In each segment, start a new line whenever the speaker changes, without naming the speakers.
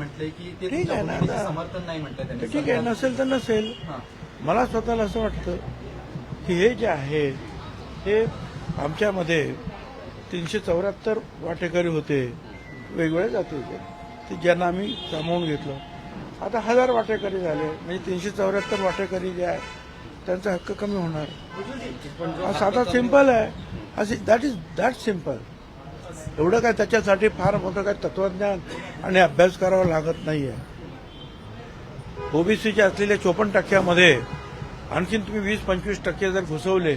म्हटलंय की ते
ठीक आहे ना, आता-
समर्थन नाही म्हटलंय त्यांनी.
तर ठीक आहे नसेल तर नसेल.
हां.
मला स्वतःला असं वाटतं की हे जे आहे हे आमच्यामध्ये तीनशे चौऱ्याहत्तर वाटेकरी होते वेगवेगळ्या जातीचे ते ज्यांना आम्ही सामावून घेतलं. आता हजार वाटेकरी झाले म्हणजे तीनशे चौऱ्याहत्तर वाटेकरी जे आहे त्यांचा हक्क कमी होणार. हा साधा सिंपल आहे. असे दॅट इज दॅट सिंपल एवढं काय त्याच्यासाठी फार मोठं काय तत्वज्ञान आणि अभ्यास करावा लागत नाही आहे ओबीसीच्या असलेल्या चोपन्न टक्क्यामध्ये आणखीन तुम्ही वीस पंचवीस टक्के जर घुसवले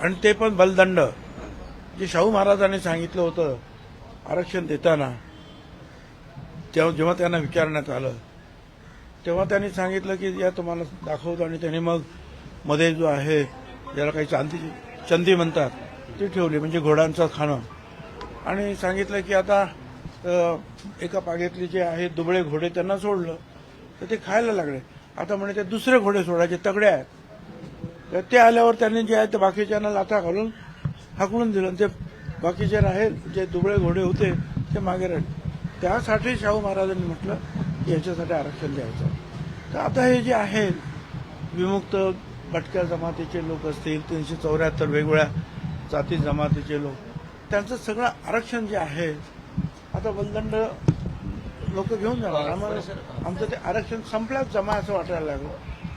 आणि ते पण बलदंड जे शाहू महाराजांनी सांगितलं होतं आरक्षण देताना तेव्हा जेव्हा त्यांना विचारण्यात आलं तेव्हा त्यांनी सांगितलं की या तुम्हाला दाखवतो आणि त्यांनी मग मध्ये जो आहे ज्याला काही चांदी चंदी म्हणतात ती ठेवली म्हणजे घोड्यांचं खाणं. आणि सांगितलं की आता एका पाग्यातले जे आहेत दुबळे घोडे त्यांना सोडलं तर ते खायला लागले. आता म्हणे ते दुसरे घोडे सोडायचे तगडे आहेत. तर ते आल्यावर त्यांनी जे आहे ते बाकीच्यांना लाथा घालून हाकलून दिलं. ते बाकीचे आहेत जे दुबळे घोडे होते ते मागे राहिले. त्यासाठी शाहू महाराजांनी म्हटलं की याच्यासाठी आरक्षण द्यायचं. तर आता हे जे आहेत विमुक्त भटक्या जमातीचे लोक असतील तीनशे चौऱ्याहत्तर वेगवेगळ्या जाती जमातीचे लोक त्यांचं सगळं आरक्षण जे आहे आता बलदंड लोक घेऊन जाणार. आम्हाला आमचं ते आरक्षण संपल्याच जमा असं वाटायला लागलं.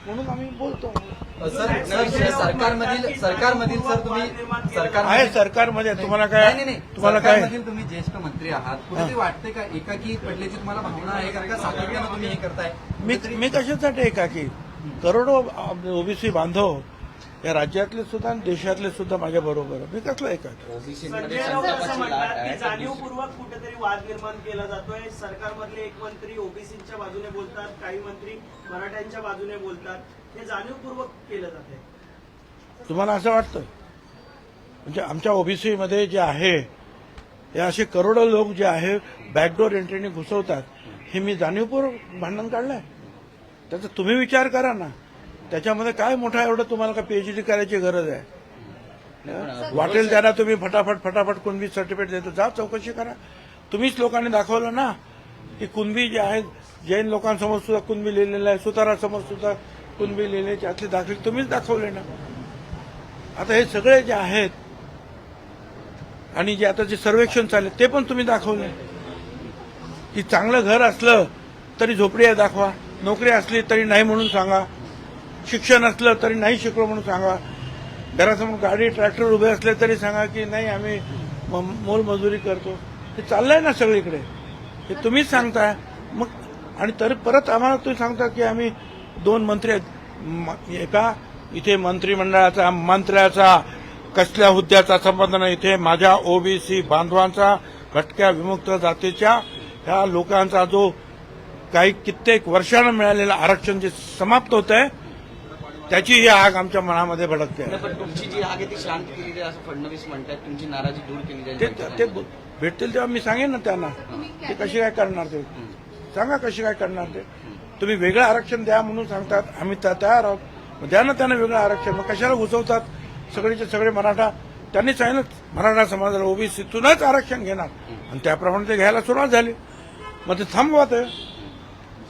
म्हणून आम्ही बोलतो.
सर सर सरकारमधील सरकारमधील सर तुम्ही सरकार
आहे सरकारमध्ये तुम्हाला काय तुम्हाला काय
तुम्ही ज्येष्ठ मंत्री आहात. कुठेतरी वाटते का एकाकी पडल्याची तुम्हाला भावना आहे? कारण का सातत्यानं तुम्ही हे करताय?
मी मी कशासाठी आहे का की करोडो ओबीसी बांधव या राज्यातले सुद्धा आणि देशातले सुद्धा माझ्या बरोबर आहे. मी कसलं आहे? का
संजय राऊत असं म्हणतात की जाणीवपूर्वक कुठेतरी वाद निर्माण केला जातोय. सरकारमधले एक मंत्री ओबीसीच्या बाजूने बोलतात काही मंत्री मराठ्यांच्या बाजूने बोलतात. हे जाणीवपूर्वक केलं जाते
तुम्हाला असं वाटतं म्हणजे आमच्या ओबीसी मध्ये जे आहे हे असे करोडो लोक जे आहे बॅकडोर एंट्रीने घुसवतात. हे मी जाणीवपूर्वक भांडण काढलंय? त्याचा तुम्ही विचार करा ना. त्याच्यामध्ये काय मोठा एवढं तुम्हाला काय पीएचडी करायची गरज आहे? वाटेल त्यांना तुम्ही फटाफट फटाफट कुणबी सर्टिफिकेट देतो. जा चौकशी करा. तुम्हीच लोकांनी दाखवलं ना की कुणबी जे आहेत जैन लोकांसमोर सुद्धा कुणबी लिहिलेलं आहे सुतारासमोर सुद्धा कुणबी लिहिलेली त्यातली दाखले तुम्हीच दाखवले ना. आता हे सगळे जे आहेत आणि जे आता जे सर्वेक्षण चालले ते पण तुम्ही दाखवले. की चांगलं घर असलं तरी झोपडी आहे दाखवा. नोकरी असली तरी नाही म्हणून सांगा. शिक्षण असलं तरी नाही शिकलो म्हणून सांगा. घरासमोर गाडी ट्रॅक्टर उभे असले तरी सांगा की नाही आम्ही म- मोलमजुरी करतो. हे चाललंय ना सगळीकडे. हे तुम्हीच सांगताय. मग आणि तरी परत आम्हाला तुम्ही सांगता की आम्ही दोन मंत्री आहेत. एका इथे मंत्रिमंडळाचा मंत्र्याचा कसल्या हुद्द्याचा संबंध नाही. इथे माझ्या ओबीसी बांधवांचा भटक्या विमुक्त जातीच्या ह्या लोकांचा जो काही कित्येक वर्षानं मिळालेलं आरक्षण जे समाप्त होत आहे त्याची ही आग आमच्या मनामध्ये भडकते. आहे.
नाही, पण तुमची जी आग आहे ती शांत आहे असं फडणवीस म्हणतात. तुमची नाराजी दूर केली जाईल
ते. ते भेटतील तेव्हा मी सांगेन ना त्यांना. ते कशी काय करणार ते? सांगा कशी काय करणार ते. तुम्ही वेगळं आरक्षण द्या म्हणून सांगतात. आम्ही त्या- तयार आहोत. मग द्या ना त्यांना वेगळं आरक्षण. मग कशाला घुसवतात? सगळेचे सगळे मराठा त्यांनी सांगितलं मराठा समाजाला ओबीसीतूनच आरक्षण घेणार. आणि त्याप्रमाणे ते घ्यायला सुरुवात झाली. मग ते थांबवा ते.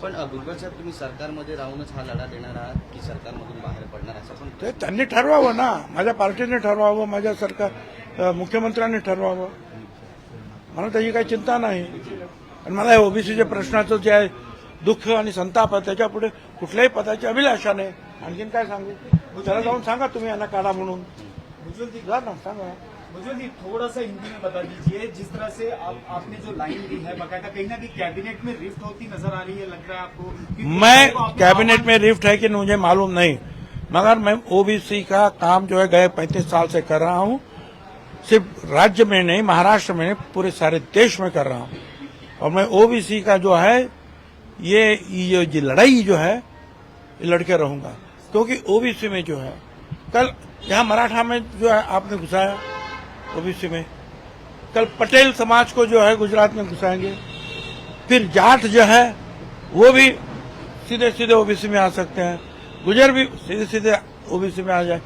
पण भुजबळ साहेब तुम्ही सरकारमध्ये राहूनच हा लढा देणार आहात की सरकारमधून बाहेर पडणार असं पण
ते त्यांनी ठरवावं ना. माझ्या पार्टीने ठरवावं माझ्या सरकार मुख्यमंत्र्यांनी ठरवावं. मला त्याची काही चिंता नाही. आणि मला ओबीसीच्या प्रश्नाचं जे आहे दुःख आणि संताप आहे त्याच्यापुढे कुठल्याही पदाची अभिलाषा नाही. आणखीन काय सांगू? त्याला जाऊन सांगा तुम्ही यांना काढा म्हणून. जा ना सांगा.
मुझे जी थोड़ा सा हिंदी में बता दीजिए जिस तरह से आप, आपने जो लाइन दी है बकायदा कहीं ना कहीं कैबिनेट में रिफ्ट होती नज़र आ रही है लग रहा है आपको?
मैं कैबिनेट में रिफ्ट है कि मुझे मालूम नहीं मगर मैं ओबीसी का काम जो है गए पैंतीस साल से कर रहा हूँ। सिर्फ़ राज्य में नहीं महाराष्ट्र में नहीं पूरे सारे देश में कर रहा हूँ। और मैं ओबीसी का जो है ये ये लड़ाई जो है ये लड़के रहूँगा। क्योंकि ओबीसी में जो है कल यहाँ मराठा में जो है आपने घुसाया। ओबीसी में। कल पटेल समाज को जो है गुजरात में घुसाएँगे। फिर जाट जो है वो भी सीधे सीधे ओबीसी में आ सकते हैं। गुजर भी सीधे सीधे ओबीसी में आ जाए।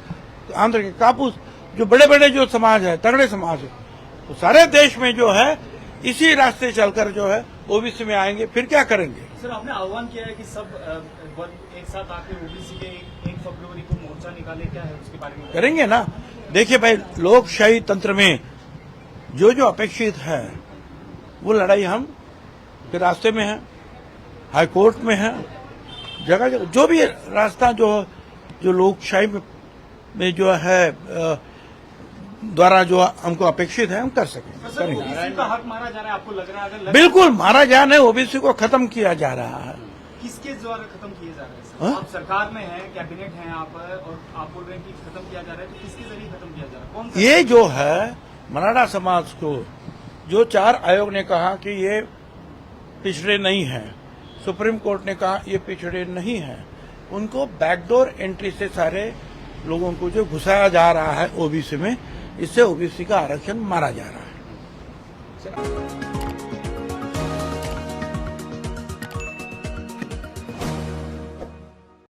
तो आंध्र के कापूस जो बड़े बड़े जो समाज है तगड़े समाज है तो सारे देश में जो है इसी रास्ते चलकर जो है ओबीसी में आएँगे। फिर क्या करेंगे?
सर आपने आह्वान किया है कि सब एक साथ आके ओबीसी के एक, एक फरवरी को मोर्चा निकाले क्या है उसके बारे में?
करेंगे ना। देखिए भाई लोकशाही तंत्र में जो जो अपेक्षित है वो लड़ाई हम के रास्ते में है हाई कोर्ट में है जगह जगह जो भी रास्ता जो जो लोकशाही में, में जो है द्वारा जो हमको अपेक्षित है हम कर सकें।
तो
करेंगे।
हक मारा जा रहा है है
बिल्कुल ओबीसी को खत्म किया जा रहा है।
किसके द्वारा खत्म किए जा रहे हैं
हाँ?
आप सरकार में हैं कैबिनेट हैं आप और आप बोल रहे हैं कि खत्म किया जा रहा है तो किसके ज़रिए खत्म किया जा रहा है? कौन सा
ये जो है मराठा समाज को जो चार आयोग ने कहा कि ये पिछड़े नहीं है सुप्रीम कोर्ट ने कहा ये पिछड़े नहीं है उनको बैकडोर एंट्री से सारे लोगों को जो घुसाया जा रहा है ओबीसी में इससे ओबीसी का आरक्षण मारा जा रहा है।